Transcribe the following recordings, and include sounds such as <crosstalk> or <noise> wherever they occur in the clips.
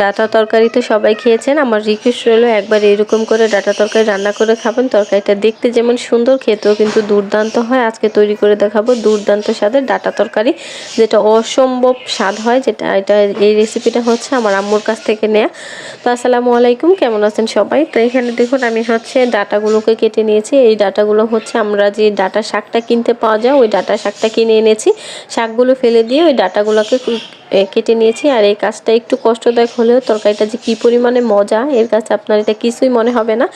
Data তরকারি তো সবাই খেয়েছেন। আমার রিকোয়েস্ট রইল একবার এরকম করে ডাটা তরকারি রান্না করে খাবেন। তরকারিটা দেখতে যেমন সুন্দর, খেতেও কিন্তু দুর্দান্ত হয়। আজকে তৈরি করে দেখাবো দুর্দান্ত স্বাদের ডাটা তরকারি, যেটা অসম্ভব স্বাদ হয়, যেটা এটা এই রেসিপিটা হচ্ছে আমার আম্মুর কাছ থেকে নেয়া। তো আসসালামু আলাইকুম, কেমন আছেন সবাই? তো এখানে দেখুন আমি হচ্ছে ডাটাগুলোকে কেটে নিয়েছি। এই ডাটাগুলো হচ্ছে আমরা যে ডাটা শাকটা কিনতে পাওয়া যায়, ওই ডাটা শাকটা কিনে এনেছি। শাকগুলো ফেলে দিয়ে ওই ডাটাগুলোকে কেটে নিয়েছি। আর এই কাজটা একটু কষ্টদায়ক হলেও তরকারিটা যে কী পরিমাণে মজা, এর কাছে আপনার এটা কিছুই মনে হবে না।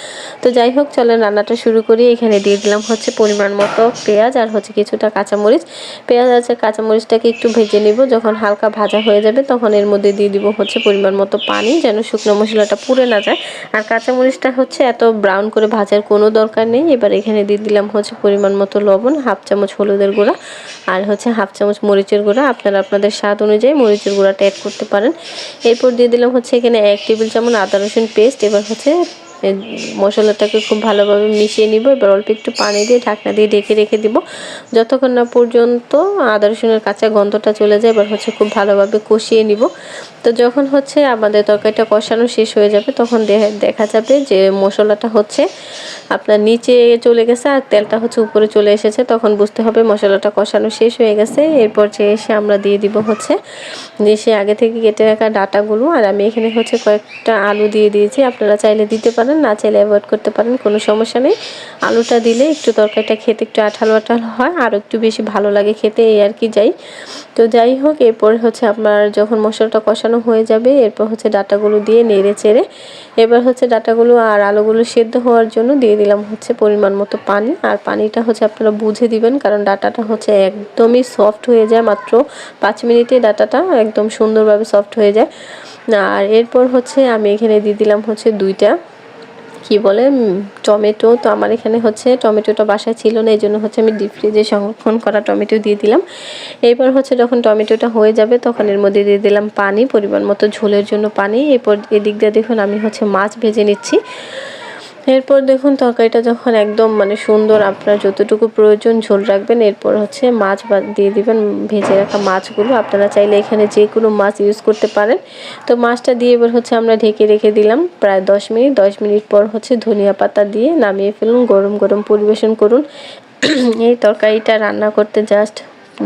তো যাই হোক, চলেন রান্নাটা শুরু করি। এখানে দিয়ে দিলাম হচ্ছে পরিমাণ মতো পেঁয়াজ আর হচ্ছে কিছুটা কাঁচামরিচ। পেঁয়াজ আছে কাঁচামরিচটাকে একটু ভেজে নিব। যখন হালকা ভাজা হয়ে যাবে, তখন এর মধ্যে দিয়ে দিব হচ্ছে পরিমাণ মতো পানি, যেন শুকনো মশলাটা পুড়ে না যায়। আর কাঁচামরিচটা হচ্ছে এত ব্রাউন করে ভাজার কোনো দরকার নেই। এবার এখানে দিয়ে দিলাম হচ্ছে পরিমাণ মতো লবণ, হাফ চামচ হলুদের গুঁড়া আর হচ্ছে হাফ চামচ মরিচের গুঁড়া। আপনারা আপনাদের স্বাদ অনুযায়ী মরিচের গুঁড়াটা অ্যাড করতে পারেন। এরপর দিয়ে দিলাম হচ্ছে এখানে এক টেবিল চামচ আদা রসুন পেস্ট এবার হচ্ছে মশলাটাকে খুব ভালোভাবে মিশিয়ে নিব। এবার অল্প একটু পানি দিয়ে ঢাকনা দিয়ে ঢেকে রেখে দিব। যতক্ষণ না পর্যন্ত আদা, রসুনের কাঁচা গন্ধটা চলে যায়, এবার হচ্ছে খুব ভালোভাবে কষিয়ে নিব। তো যখন হচ্ছে আমাদের তরকারিটা কষানো শেষ হয়ে যাবে, তখন দেখা যাবে যে মশলাটা হচ্ছে আপনার নিচে চলে গেছে আর তেলটা হচ্ছে উপরে চলে এসেছে। তখন বুঝতে হবে মশলাটা কষানো শেষ হয়ে গেছে। এরপর যে এসে আমরা দিয়ে দিব হচ্ছে যে সে আগে থেকে কেটে রাখা ডাটাগুলো। আর আমি এখানে হচ্ছে কয়েকটা আলু দিয়ে দিয়েছি। আপনারা চাইলে দিতে পারেন, না চাইলে অ্যাভয়েড করতে পারেন, কোনো সমস্যা নেই। আলুটা দিলে একটু তরকারিটা খেতে একটু আঠালো আঠালো হয়, আর একটু বেশি ভালো লাগে খেতে, এই আর কি যাই। তো যাই হোক, এরপর হচ্ছে আপনার যখন মশলাটা কষানো হয়ে যাবে, এরপর হচ্ছে ডাটাগুলো দিয়ে নেড়ে চেড়ে, এবার হচ্ছে ডাটাগুলো আর আলুগুলো সেদ্ধ হওয়ার জন্য দিয়ে দিলাম হচ্ছে পরিমাণ মতো পানি। আর পানিটা হচ্ছে আপনারা বুঝে দিবেন, কারণ ডাটাটা হচ্ছে একদমই সফট হয়ে যায়, মাত্র পাঁচ মিনিটে ডাটাটা একদম সুন্দরভাবে সফট হয়ে যায়। আর এরপর হচ্ছে আমি এখানে দিয়ে দিলাম হচ্ছে দুইটা কি বলে টমেটো তো আমার এখানে হচ্ছে, টমেটোটা বাসায় ছিল না, এই জন্য হচ্ছে আমি ডিপ ফ্রিজে সংরক্ষণ করা টমেটো দিয়ে দিলাম। এরপর হচ্ছে যখন টমেটোটা হয়ে যাবে, তখন এর মধ্যে দিয়ে দিলাম পানি, পরিমাণ মতো ঝোলের জন্য পানি। এরপর এদিক দিয়ে দেখুন আমি হচ্ছে মাছ ভেজে নিচ্ছি। এরপর দেখুন তরকারিটা যখন একদম মানে সুন্দর আপনার যতটুকু প্রয়োজন ঝোল রাখবেন, এরপর হচ্ছে মাছ দিয়ে দিবেন, ভেজে রাখা মাছগুলো। আপনারা চাইলে এখানে যে কোনো মাছ ইউজ করতে পারেন। তো মাছটা দিয়ে এবার হচ্ছে আমরা ঢেকে রেখে দিলাম প্রায় দশ মিনিট। দশ মিনিট পর হচ্ছে ধনিয়া পাতা দিয়ে নামিয়ে ফেলুন, গরম গরম পরিবেশন করুন। <clears throat> এই তরকারিটা রান্না করতে জাস্ট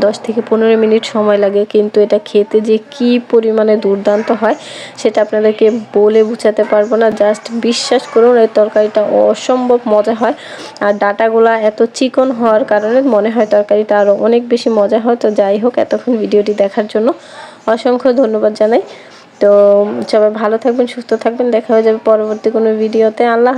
দশ থেকে পনেরো মিনিট সময় লাগে, কিন্তু এটা খেতে যে কি পরিমাণে দুর্দান্ত হয়, সেটা আপনাদেরকে বলে বুঝাতে পারব না। জাস্ট বিশ্বাস করুন, এই তরকারিটা অসম্ভব মজা হয়। আর ডাটাগুলা এত চিকন হওয়ার কারণে মনে হয় তরকারিটা আরও অনেক বেশি মজা হয়। তো যাই হোক, এতক্ষণ ভিডিওটি দেখার জন্য অসংখ্য ধন্যবাদ জানাই। তো সবাই ভালো থাকবেন, সুস্থ থাকবেন। দেখা হয়ে যাবে পরবর্তী কোনো ভিডিওতে। আল্লাহ